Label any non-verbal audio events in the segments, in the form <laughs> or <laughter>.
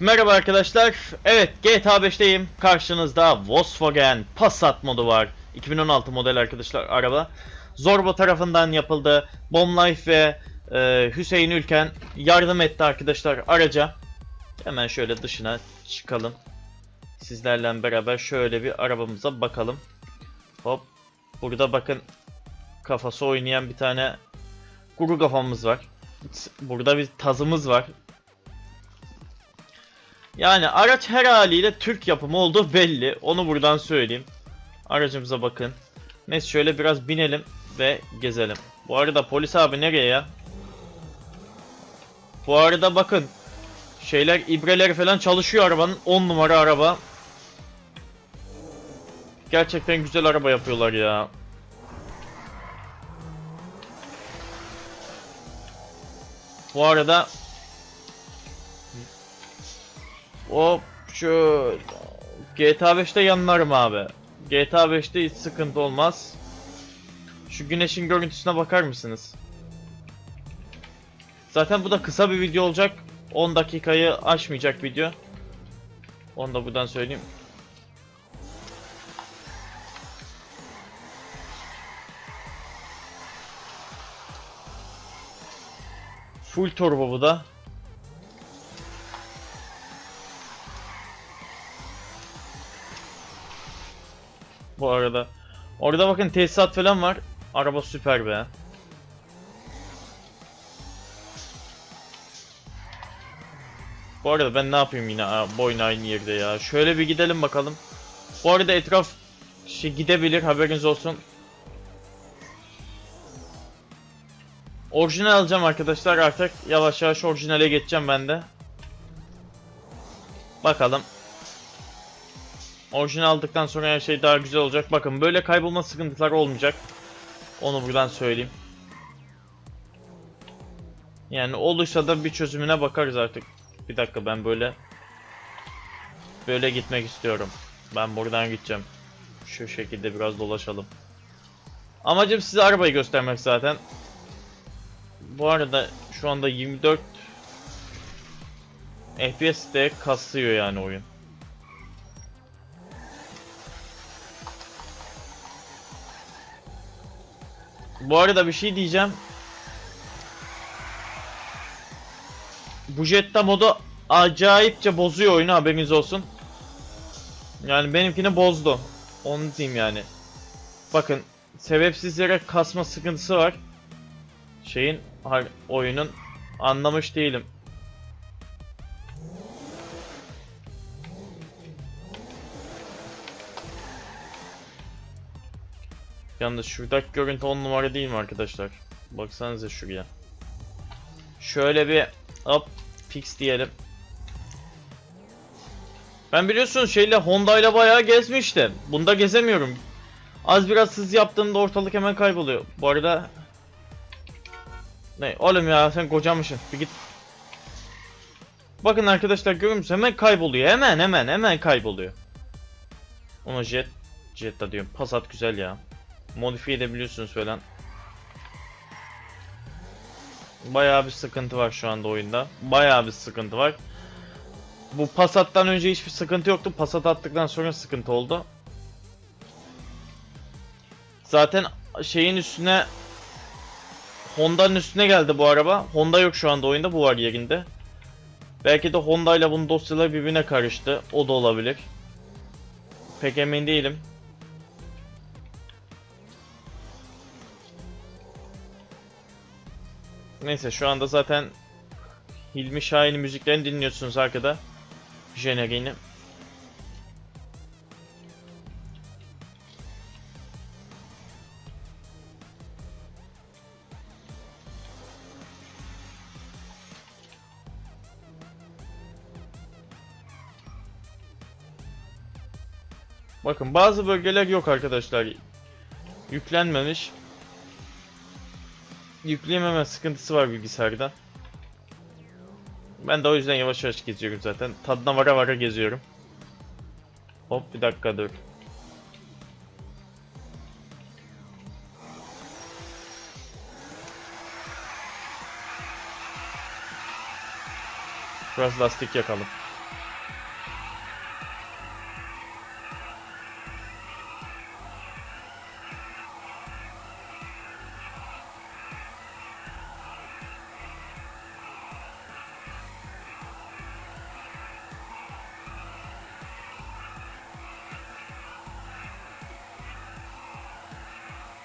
Merhaba arkadaşlar. Evet GTA 5'teyim. Karşınızda Volkswagen Passat modu var. 2016 model arkadaşlar araba. Zorba tarafından yapıldı. Bomb ve e, Hüseyin Ülken yardım etti arkadaşlar araca. Hemen şöyle dışına çıkalım. Sizlerle beraber şöyle bir arabamıza bakalım. Hop. Burada bakın kafası oynayan bir tane kuru kafamız var. Burada bir tazımız var. Yani araç her haliyle Türk yapımı olduğu belli. Onu buradan söyleyeyim. Aracımıza bakın. Neyse şöyle biraz binelim ve gezelim. Bu arada polis abi nereye ya? Bu arada bakın. Şeyler ibreleri falan çalışıyor arabanın. 10 numara araba. Gerçekten güzel araba yapıyorlar ya. Bu arada Hop şu GTA 5'te yanlarım abi. GTA 5'te hiç sıkıntı olmaz. Şu güneşin görüntüsüne bakar mısınız? Zaten bu da kısa bir video olacak. 10 dakikayı aşmayacak video. Onu da buradan söyleyeyim. Full turbo bu da. Bu arada. Orada bakın tesisat falan var. Araba süper be. Bu arada ben ne yapayım yine boyun aynı yerde ya. Şöyle bir gidelim bakalım. Bu arada etraf şey gidebilir haberiniz olsun. Orijinal alacağım arkadaşlar artık yavaş yavaş orijinale geçeceğim ben de. Bakalım. Orijinal aldıktan sonra her şey daha güzel olacak. Bakın böyle kaybolma sıkıntıları olmayacak. Onu buradan söyleyeyim. Yani olursa da bir çözümüne bakarız artık. Bir dakika ben böyle böyle gitmek istiyorum. Ben buradan gideceğim. Şu şekilde biraz dolaşalım. Amacım size arabayı göstermek zaten. Bu arada şu anda 24 FPS'te kasıyor yani oyun. Bu arada bir şey diyeceğim. Bu Jetta modu acayipçe bozuyor oyunu haberiniz olsun. Yani benimkini bozdu. Onu diyeyim yani. Bakın sebepsiz yere kasma sıkıntısı var. Şeyin oyunun anlamış değilim. Yalnız şuradaki görüntü 10 numara değil mi arkadaşlar? Baksanıza şuraya. Şöyle bir hop fix diyelim. Ben biliyorsunuz şeyle Honda ile bayağı gezmiştim. Bunda gezemiyorum. Az biraz hız yaptığımda ortalık hemen kayboluyor. Bu arada ne oğlum ya sen kocamışsın. Bir git. Bakın arkadaşlar görüyor musunuz? Hemen kayboluyor. Hemen hemen hemen kayboluyor. Ona jet Jetta diyorum. Passat güzel ya modifiye edebiliyorsunuz falan. Bayağı bir sıkıntı var şu anda oyunda. Bayağı bir sıkıntı var. Bu Passat'tan önce hiçbir sıkıntı yoktu. Passat attıktan sonra sıkıntı oldu. Zaten şeyin üstüne Honda'nın üstüne geldi bu araba. Honda yok şu anda oyunda. Bu var yerinde. Belki de Honda ile bunun dosyaları birbirine karıştı. O da olabilir. Pek emin değilim. Neyse şu anda zaten Hilmi Şahin'in müziklerini dinliyorsunuz arkada. Jeneriğini. Bakın bazı bölgeler yok arkadaşlar. Yüklenmemiş yükleyememe sıkıntısı var bilgisayarda. Ben de o yüzden yavaş yavaş geziyorum zaten. Tadına vara vara geziyorum. Hop bir dakika dur. Biraz lastik yakalım.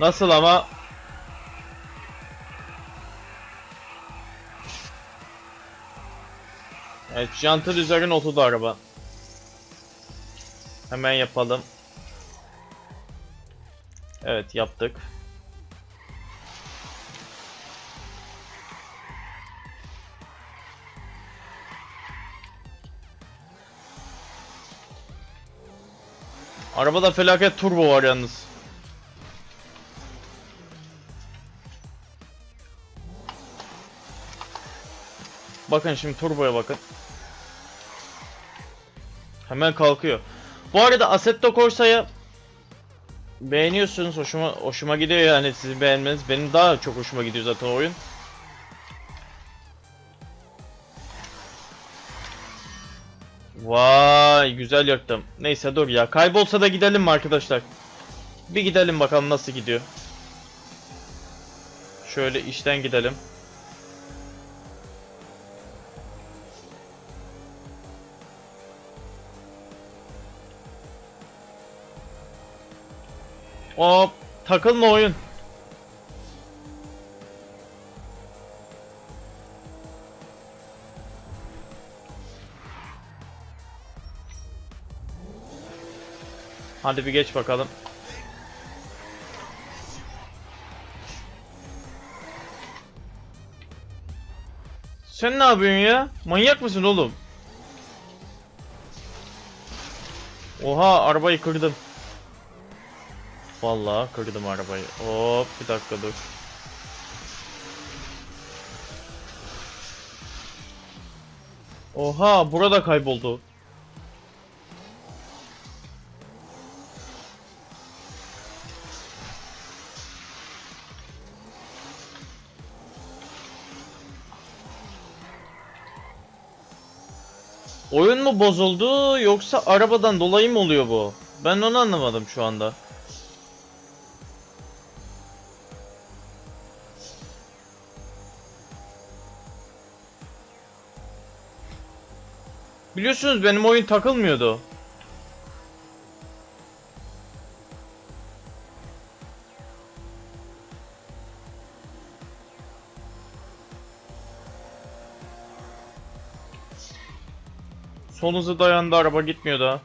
Nasıl ama? Evet, jantı üzerine oturdu araba. Hemen yapalım. Evet, yaptık. Arabada felaket turbo var yalnız. Bakın şimdi turboya bakın. Hemen kalkıyor. Bu arada Assetto Corsa'yı beğeniyorsunuz. Hoşuma hoşuma gidiyor yani sizin beğenmeniz. Benim daha çok hoşuma gidiyor zaten oyun. Vay güzel yaktım. Neyse dur ya. Kaybolsa da gidelim mi arkadaşlar? Bir gidelim bakalım nasıl gidiyor. Şöyle işten gidelim. Hop takılma oyun. Hadi bir geç bakalım. Sen ne yapıyorsun ya? Manyak mısın oğlum? Oha arabayı kırdım. Vallahi kırdım arabayı. Hop bir dakika dur. Oha burada kayboldu. Oyun mu bozuldu yoksa arabadan dolayı mı oluyor bu? Ben onu anlamadım şu anda. Biliyorsunuz benim oyun takılmıyordu. Hızı dayandı araba gitmiyor daha.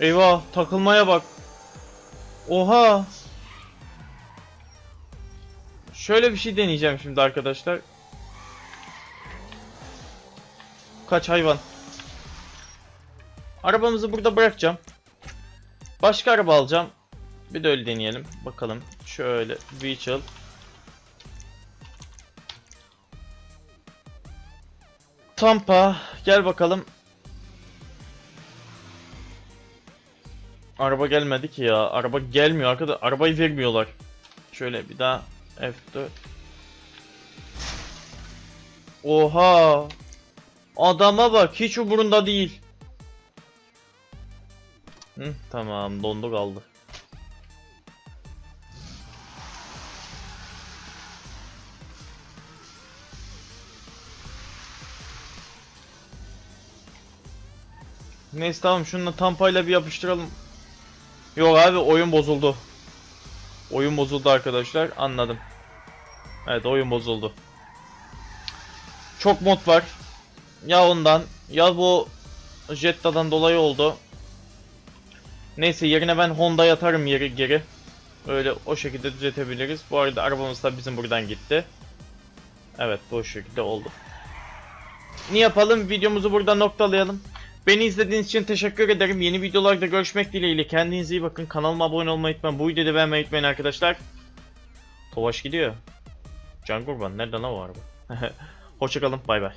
Eyvah takılmaya bak. Oha. Şöyle bir şey deneyeceğim şimdi arkadaşlar. Kaç hayvan. Arabamızı burada bırakacağım. Başka araba alacağım. Bir de öyle deneyelim. Bakalım. Şöyle vehicle. Tampa. Gel bakalım. Araba gelmedi ki ya. Araba gelmiyor arkadaşlar. Arabayı vermiyorlar. Şöyle bir daha F4. Oha. Adama bak hiç umurunda değil. Hı, tamam dondu kaldı. Neyse tamam şununla tampayla bir yapıştıralım. Yok abi oyun bozuldu. Oyun bozuldu arkadaşlar anladım. Evet oyun bozuldu. Çok mod var. Ya ondan ya bu Jetta'dan dolayı oldu. Neyse yerine ben Honda'ya atarım yeri geri. Öyle o şekilde düzeltebiliriz. Bu arada arabamız da bizim buradan gitti. Evet bu şekilde oldu. Ne yapalım? Videomuzu burada noktalayalım. Beni izlediğiniz için teşekkür ederim. Yeni videolarda görüşmek dileğiyle. Kendinize iyi bakın. Kanalıma abone olmayı unutmayın. Bu videoyu beğenmeyi unutmayın arkadaşlar. Tovaş gidiyor. Can kurban. Nerede lan o araba? <laughs> Hoşçakalın. Bay bay.